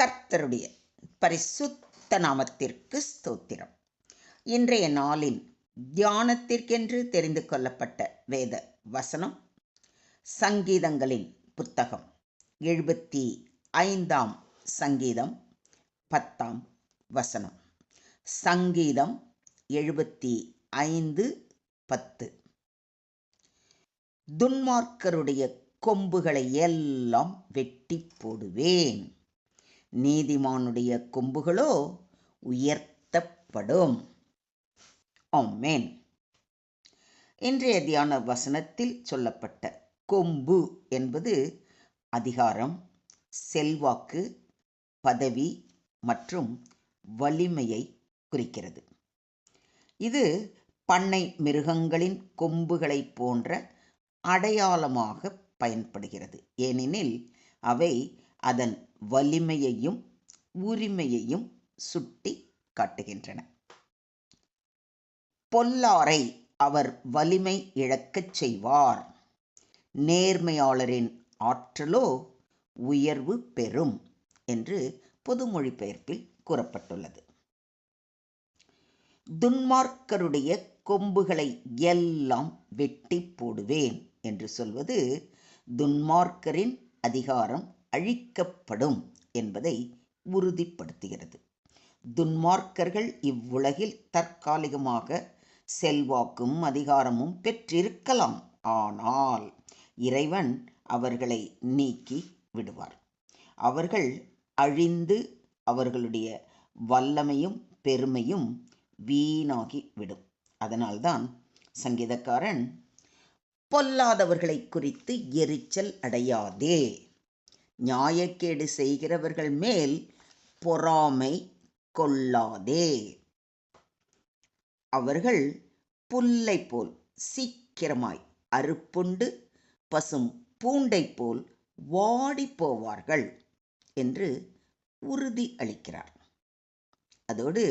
கர்த்தருடைய பரிசுத்த நாமத்திற்கு ஸ்தோத்திரம். இன்றைய நாளின் தியானத்திற்கென்று தெரிந்து கொள்ளப்பட்ட வேத வசனம் சங்கீதங்களின் புத்தகம். எழுபத்தி ஐந்தாம் சங்கீதம் பத்தாம் வசனம். சங்கீதம் எழுபத்தி ஐந்து பத்து. துன்மார்க்கருடைய கொம்புகளை எல்லாம் வெட்டி போடுவேன். நீதிமானுடைய கொம்புகளோ உயர்த்தப்படும். ஆமேன். இன்றைய தியான வசனத்தில் சொல்லப்பட்ட கொம்பு என்பது அதிகாரம் செல்வாக்கு பதவி மற்றும் வலிமையை குறிக்கிறது. இது பண்ணை மிருகங்களின் கொம்புகளைப் போன்ற அடையாளமாக பயன்படுகிறது. ஏனெனில் அவை அதன் வலிமையையும் உரிமையையும் சுட்டி காட்டுகின்றன. பொல்லாரை அவர் வலிமை இழக்கச் செய்வார். நேர்மையாளரின் ஆற்றலோ உயர்வு பெறும் என்று பொதுமொழி பெயர்ப்பில் கூறப்பட்டுள்ளது. துன்மார்க்கருடைய கொம்புகளை எல்லாம் வெட்டி போடுவேன் என்று சொல்வது துன்மார்க்கரின் அதிகாரம் அழிக்கப்படும் என்பதை உறுதிப்படுத்துகிறது. துன்மார்க்கர்கள் இவ்வுலகில் தற்காலிகமாக செல்வாக்கும் அதிகாரமும் பெற்றிருக்கலாம். ஆனால் இறைவன் அவர்களை நீக்கி விடுவார். அவர்கள் அழிந்து அவர்களுடைய வல்லமையும் பெருமையும் வீணாகி விடும். அதனால்தான் சங்கீதக்காரன் பொல்லாதவர்களை குறித்து எரிச்சல் அடையாதே. நியாயக்கேடு செய்கிறவர்கள் மேல் பொறாமை கொள்ளாதே. அவர்கள் புல்லை போல் சீக்கிரமாய் அறுப்புண்டு பசும் பூண்டை போல் வாடி போவார்கள் என்று உறுதி அளிக்கிறார். அதோடு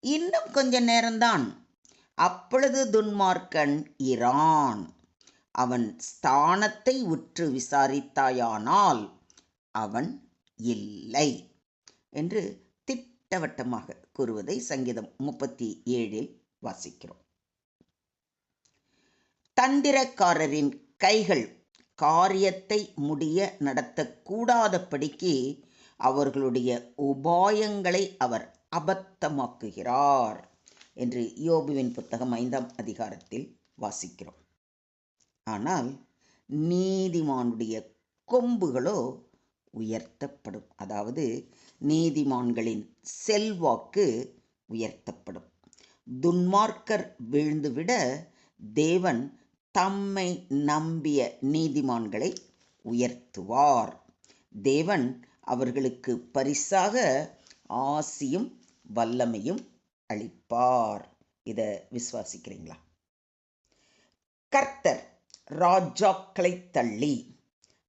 இன்னும் கொஞ்ச நேரம்தான். அப்பொழுது துன்மார்க்கன் இரான். அவன் ஸ்தானத்தை உற்று விசாரித்தாயானால் அவன் இல்லை என்று திட்டவட்டமாக கூறுவதை சங்கீதம் முப்பத்தி ஏழில் வாசிக்கிறோம். தந்திரக்காரரின் கைகள் காரியத்தை முடிய நடத்தக்கூடாதபடிக்கு அவர்களுடைய உபாயங்களை அவர் அபத்தமாக்குகிறார் என்று யோபுவின் புத்தகம் ஐந்தாம் அதிகாரத்தில் வாசிக்கிறோம். ஆனால் நீதிமானுடைய கொம்புகளோ உயர்த்தப்படும். அதாவது நீதிமான்களின் செல்வாக்கு உயர்த்தப்படும். துன்மார்க்கர் வீழ்ந்துவிட தேவன் தம்மை நம்பிய நீதிமான்களை உயர்த்துவார். தேவன் அவர்களுக்கு பரிசாக ஆசியும் வல்லமையும் அளிப்பார். இதை விசுவாசிக்கிறீங்களா? கர்த்தர் ராஜாக்களை தள்ளி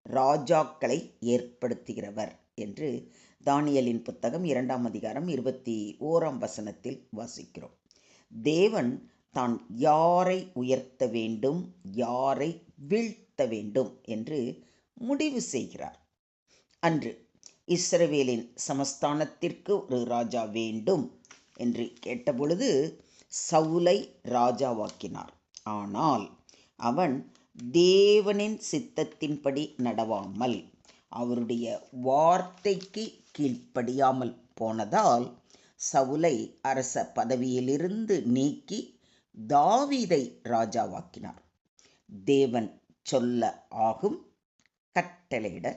ராஜாக்களை ஏற்படுத்துகிறவர் என்று தானியலின் புத்தகம் இரண்டாம் அதிகாரம் இருபத்தி ஓராம் வசனத்தில் வாசிக்கிறோம். தேவன் தான் யாரை உயர்த்த வேண்டும் யாரை வீழ்த்த வேண்டும் என்று முடிவு செய்கிறார். அன்று இஸ்ரவேலின் சமஸ்தானத்திற்கு ஒரு ராஜா வேண்டும் என்று கேட்டபொழுது சவுலை ராஜாவாக்கினார். ஆனால் அவன் தேவனின் சித்தத்தின்படி நடவாமல் அவருடைய வார்த்தைக்கு கீழ்ப்படியாமல் போனதால் சவுலை அரச பதவியிலிருந்து நீக்கி தாவீதை ராஜாவாக்கினார். தேவன் சொல்ல ஆகும் கட்டளையிட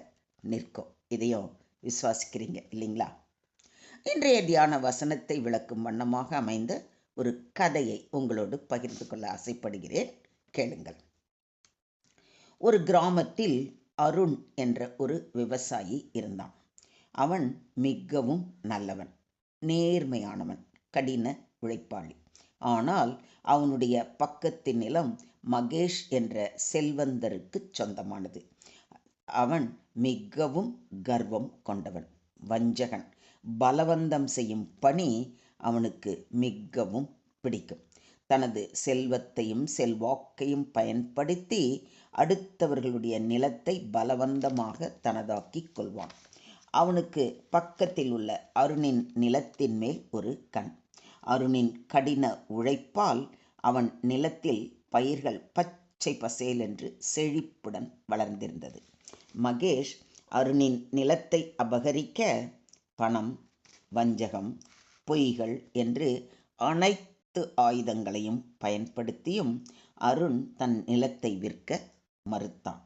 நிற்கும். இதையும் விசுவாசிக்கிறீங்க இல்லைங்களா? இன்றைய தியான வசனத்தை விளக்கும் வண்ணமாக அமைந்த ஒரு கதையை உங்களோடு பகிர்ந்து கொள்ள ஆசைப்படுகிறேன். கேளுங்கள். ஒரு கிராமத்தில் அருண் என்ற ஒரு விவசாயி இருந்தான். அவன் மிகவும் நல்லவன் நேர்மையானவன் கடின உழைப்பாளி. ஆனால் அவனுடைய பக்கத்து நிலம் மகேஷ் என்ற செல்வந்தருக்கு சொந்தமானது. அவன் மிகவும் கர்வம் கொண்டவன் வஞ்சகன். பலவந்தம் செய்யும் பணி அவனுக்கு மிகவும் பிடிக்கும். தனது செல்வத்தையும் செல்வாக்கையும் பயன்படுத்தி அடுத்தவர்களுடைய நிலத்தை பலவந்தமாக தனதாக்கிக் கொள்வான். அவனுக்கு பக்கத்தில் உள்ள அருணின் நிலத்தின் மேல் ஒரு கண். அருணின் கடின உழைப்பால் அவன் நிலத்தில் பயிர்கள் பச்சை பசேல் என்று செழிப்புடன் வளர்ந்திருந்தது. மகேஷ் அருணின் நிலத்தை அபகரிக்க பணம் வஞ்சகம் பொய்கள் என்று அனைத்து ஆயுதங்களையும் பயன்படுத்தியும் அருண் தன் நிலத்தை விற்க மறுத்தான்.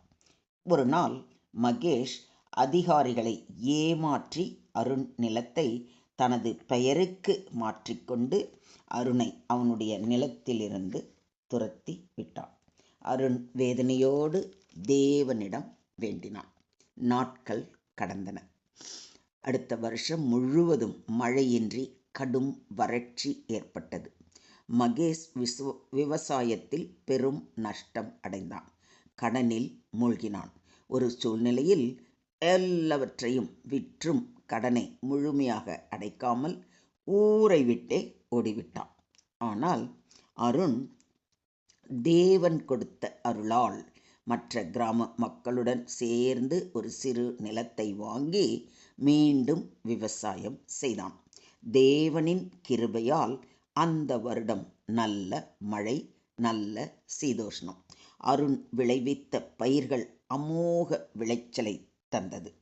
ஒரு நாள் மகேஷ் அதிகாரிகளை ஏமாற்றி அருண் நிலத்தை தனது பெயருக்கு மாற்றிக்கொண்டு அருணை அவனுடைய நிலத்திலிருந்து துரத்தி விட்டான். அருண் வேதனையோடு தேவனிடம் வேண்டினான். நாட்கள் கடந்தன. அடுத்த வருஷம் முழுவதும் மழையின்றி கடும் வறட்சி ஏற்பட்டது. மகேஷ் விசுவ விவசாயத்தில் பெரும் நஷ்டம் அடைந்தான். கடனில் மூழ்கினான். ஒரு சூழ்நிலையில் எல்லாவற்றையும் விற்றும் கடனை முழுமையாக அடைக்காமல் ஊரை விட்டே ஓடிவிட்டான். ஆனால் அருண் தேவன் கொடுத்த அருளால் மற்ற கிராம மக்களுடன் சேர்ந்து ஒரு சிறு நிலத்தை வாங்கி மீண்டும் விவசாயம் செய்தான். தேவனின் கிருபையால் அந்த வருடம் நல்ல மழை நல்ல சீதோஷ்ணம். அருண் விளைவித்த பயிர்கள் அமோக விளைச்சலை தந்தது.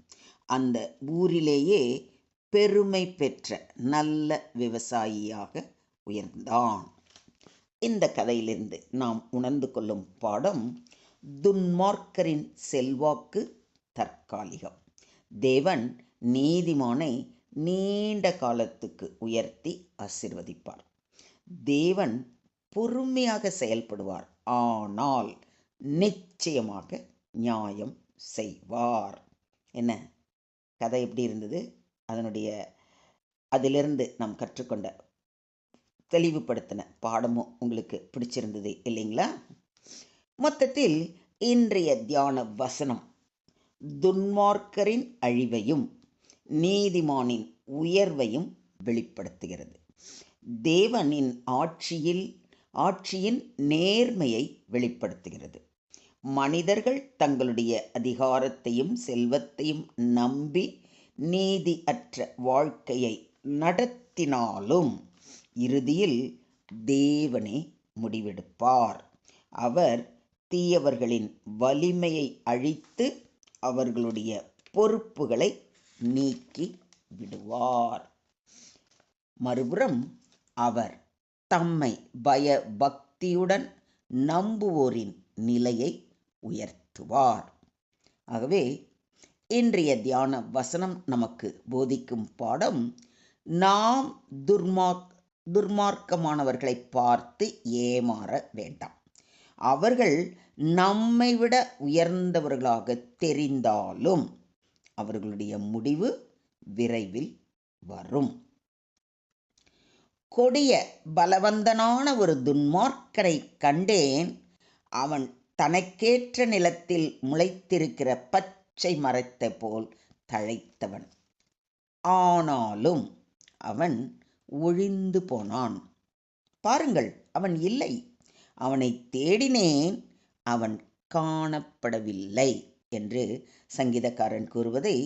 அந்த ஊரிலேயே பெருமை பெற்ற நல்ல விவசாயியாக உயர்ந்தான். இந்த கதையிலிருந்து நாம் உணர்ந்து கொள்ளும் பாடம் துன்மார்க்கரின் செல்வாக்கு தற்காலிகம். தேவன் நீதிமானை நீண்ட காலத்துக்கு உயர்த்தி ஆசிர்வதிப்பார். தேவன் பொறுமையாக செயல்படுவார். ஆனால் நிச்சயமாக நியாயம் செய்வார். என்ன? கதை எப்படி இருந்தது? அதனுடைய அதிலிருந்து நாம் கற்றுக்கொண்ட தெளிவுபடுத்தின பாடமும் உங்களுக்கு பிடிச்சிருந்தது இல்லைங்களா? மொத்தத்தில் இன்றைய தியான வசனம் துன்மார்க்கரின் அழிவையும் நீதிமானின் உயர்வையும் வெளிப்படுத்துகிறது. தேவனின் ஆட்சியில் ஆட்சியின் நேர்மையை வெளிப்படுத்துகிறது. மனிதர்கள் தங்களுடைய அதிகாரத்தையும் செல்வத்தையும் நம்பி நீதி அற்ற வாழ்க்கையை நடத்தினாலும் இறுதியில் தேவனே முடிவெடுப்பார். அவர் தீயவர்களின் வலிமையை அழித்து அவர்களுடைய பொறுப்புகளை நீக்கி விடுவார். மறுபுறம் அவர் தம்மை பய பக்தியுடன் நம்புவோரின் நிலையை உயர்த்துவார். ஆகவே இன்றைய தியான வசனம் நமக்கு போதிக்கும் பாடம் நாம் துர்மார்க் துர்மார்க்கமானவர்களை பார்த்து ஏமாற வேண்டாம். அவர்கள் நம்மை விட உயர்ந்தவர்களாக தெரிந்தாலும் அவர்களுடைய முடிவு விரைவில் வரும். கொடிய பலவந்தனான ஒரு துன்மார்க்கனை கண்டேன். அவன் தனக்கேற்ற நிலத்தில் முளைத்திருக்கிற பச்சை மரத்தை போல் தழைத்தவன். ஆனாலும் அவன் ஒழிந்து போனான். பாருங்கள் அவன் இல்லை. அவனை தேடினேன் அவன் காணப்படவில்லை என்று சங்கீதக்காரன் கூறுவதை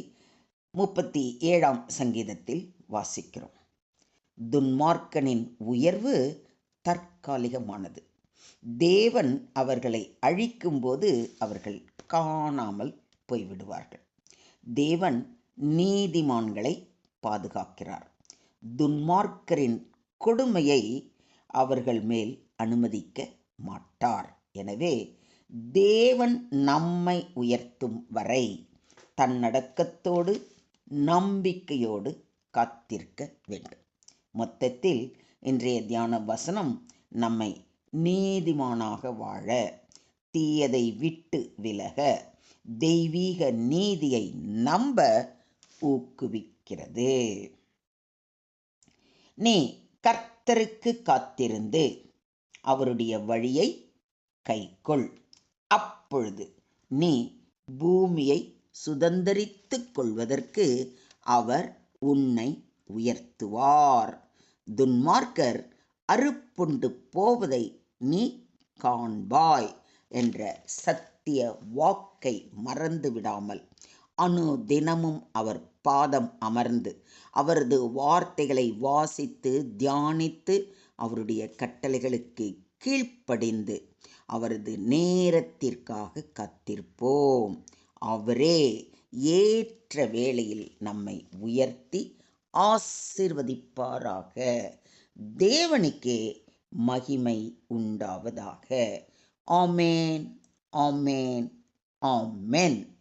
முப்பத்தி ஏழாம் சங்கீதத்தில் வாசிக்கிறோம். துன்மார்க்கனின் உயர்வு தற்காலிகமானது. தேவன் அவர்களை அழிக்கும்போது அவர்கள் காணாமல் போய்விடுவார்கள். தேவன் நீதிமான்களை பாதுகாக்கிறார். துன்மார்க்கரின் கொடுமையை அவர்கள் மேல் அனுமதிக்க மாட்டார். எனவே தேவன் நம்மை உயர்த்தும் வரை தன்னடக்கத்தோடு நம்பிக்கையோடு காத்திருக்க வேண்டும். மொத்தத்தில் இன்றைய தியான வசனம் நம்மை நீதிமானாக வாழ தீயதை விட்டு விலக தெய்வீக நீதியை நம்ப ஊக்குவிக்கிறது. நீ கர்த்தருக்கு காத்திருந்து அவருடைய வழியை கைக்கொள். அப்பொழுது நீ பூமியை சுதந்தரித்துக் கொள்வதற்கு அவர் உன்னை உயர்த்துவார். துன்மார்க்கர் அறுப்புண்டு போவதை நீ காண்பாய் என்ற சத்திய வாக்கை மறந்து விடாமல். அணு தினமும் அவர் பாதம் அமர்ந்து அவரது வார்த்தைகளை வாசித்து தியானித்து அவருடைய கட்டளைகளுக்கு கீழ்ப்படிந்து அவரது நேரத்திற்காக காத்திருப்போம். அவரே ஏற்ற வேளையில் நம்மை உயர்த்தி ஆசிர்வதிப்பாராக. தேவனுக்கே மகிமை உண்டாவதாக. ஆமேன் ஆமேன் ஆமென்.